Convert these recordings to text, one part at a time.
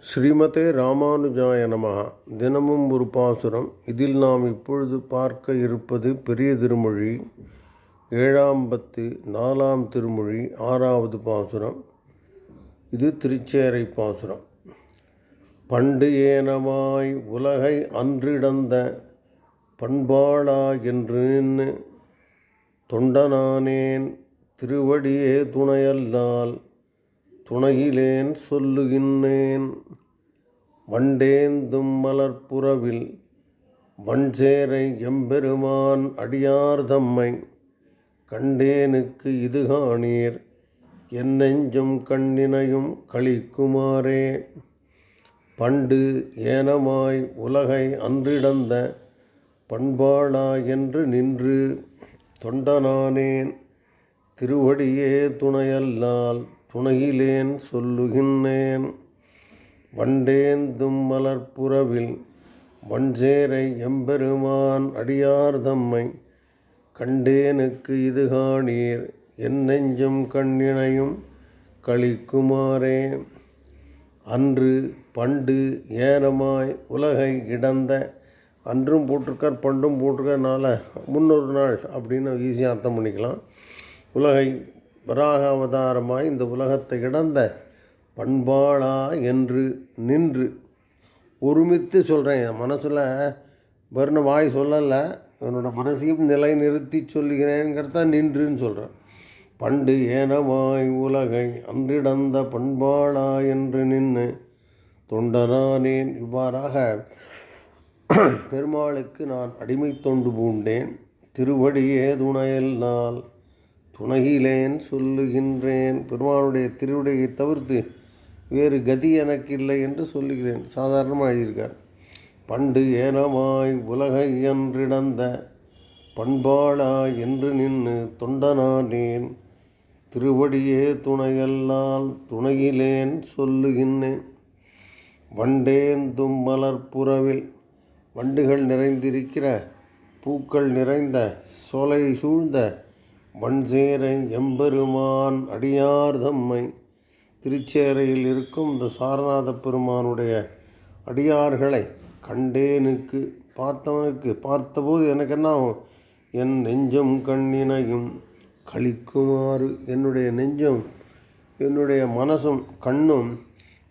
ஸ்ரீமதே ராமானுஜாய நமஹ. தினமும் ஒரு பாசுரம். இதில் நாம் இப்பொழுது பார்க்க இருப்பது பெரிய திருமொழி ஏழாம் பத்து நாலாம் திருமொழி ஆறாவது பாசுரம். இது திருச்சேரை பாசுரம். பண்டு ஏனமாய் உலகை அன்றிடந்த பண்பாளா என்று நின்று தொண்டனானேன் திருவடியே துணையல்லால் துணையிலேன் சொல்லுகின்றேன். வண்டேந்தும் மலர்ப்புறவில் வன்சேரை எம்பெருமான் அடியார் தம்மை கண்டேனுக்கு இது காணீர். என் நெஞ்சும் கண்ணினையும் களிக்குமாரே பண்டு ஏனமாய் உலகை அன்றிடந்த பண்பாளா என்று நின்று தொண்டனானேன். திருவடியே துணையல்லால் துணையிலேன் சொல்லுகின்றேன். வண்டேந்தும் மலர்ப்புறவில் வஞ்சேரை எம்பெருமான் அடியார் தம்மை கண்டேனுக்கு இது காணீர். என் நெஞ்சும் கண்ணினையும் களிக்குமாறே. அன்று பண்டு ஏனமாய் உலகை இடந்த அன்றும் போட்டிருக்கார் பண்டும் போட்டிருக்கறனால முன்னொரு நாள் அப்படின்னு ஈஸியாக அர்த்தம் பண்ணிக்கலாம். உலகை வராக அவதாரமாய் இந்த உலகத்தை இடந்த பண்பாளா என்று நின்று ஒருமித்து சொல்கிறேன் என் மனசில் வர்ண வாய் சொல்லலை என்னோட மனசையும் நிலை நிறுத்தி சொல்லுகிறேங்கிறத நின்றுன்னு சொல்கிறேன் பண்டு ஏனமாய் உலகை அன்றிடந்த பண்பாளா என்று நின்று தொண்டரானேன். இவ்வாறாக பெருமாளுக்கு நான் அடிமை தொண்டு பூண்டேன். திருவடியே நாள் துணையிலேன் சொல்லுகின்றேன். பெருமானுடைய திருவிடையை தவிர்த்து வேறு கதி எனக்கு இல்லை என்று சொல்லுகிறேன். சாதாரணமாக எழுதியிருக்கார். பண்டு ஏனமாய் உலகை என்றிடந்த பண்பாளா என்று நின்று தொண்டனானேன். திருவடியே துணையல்லால் துணையிலேன் சொல்லுகின்றேன். வண்டேந்தும் மலர்ப்புறவில் வண்டுகள் நிறைந்திருக்கிற பூக்கள் நிறைந்த சோலை சூழ்ந்த வன்சேரை எம்பெருமான் அடியார் தம்மை. திருச்சேரையில் இருக்கும் இந்த சாரநாத பெருமானுடைய அடியார்களை கண்டேனுக்கு பார்த்தவனுக்கு பார்த்தபோது எனக்கு என்ன ஆகும்? என் நெஞ்சம் கண்ணினையும் கழிக்குமாறு என்னுடைய நெஞ்சம் என்னுடைய மனசும் கண்ணும்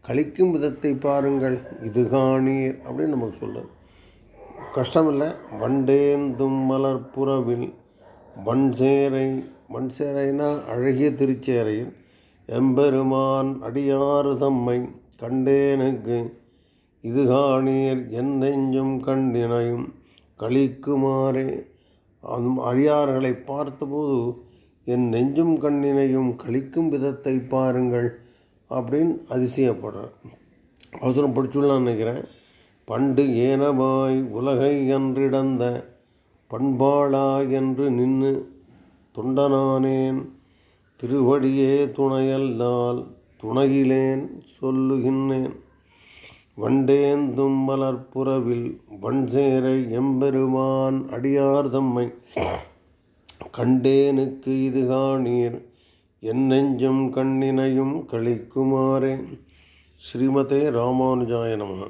கழிக்கும் விதத்தை பாருங்கள் இது காணீர் அப்படின்னு நமக்கு சொல்கிறது கஷ்டமில்லை வண்டேந்தும் மலர்ப்புறவில் வன்சேரை வன்சேரைனா அழகிய திருச்சேரையில் எம்பெருமான் அடியாறு தம்மை கண்டேனுக்கு இது காணீர் என் நெஞ்சும் கண்டினையும் கழிக்குமாறே அந் அடியார்களை பார்த்தபோது என் நெஞ்சும் கண்ணினையும் கழிக்கும் விதத்தை பாருங்கள் அப்படின்னு அதிசயப்படுறேன் அவசரம் படிச்சுள்ளான்னு நினைக்கிறேன். பண்டு ஏனமாய் உலகை அன்றிடந்த பண்பாளா என்று நின்று தொண்டனானேன் திருவடியே துணையல்லால் துணையிலேன் சொல்லுகின்றேன். வண்டேந்தும் மலர்ப்புறவில் வன்சேரை எம்பெருமான் அடியார் தம்மை கண்டேனுக்கு இது காணீர். என் நெஞ்சும் கண்ணினையும் கழிக்குமாறே ஸ்ரீமதே ராமானுஜாய நம.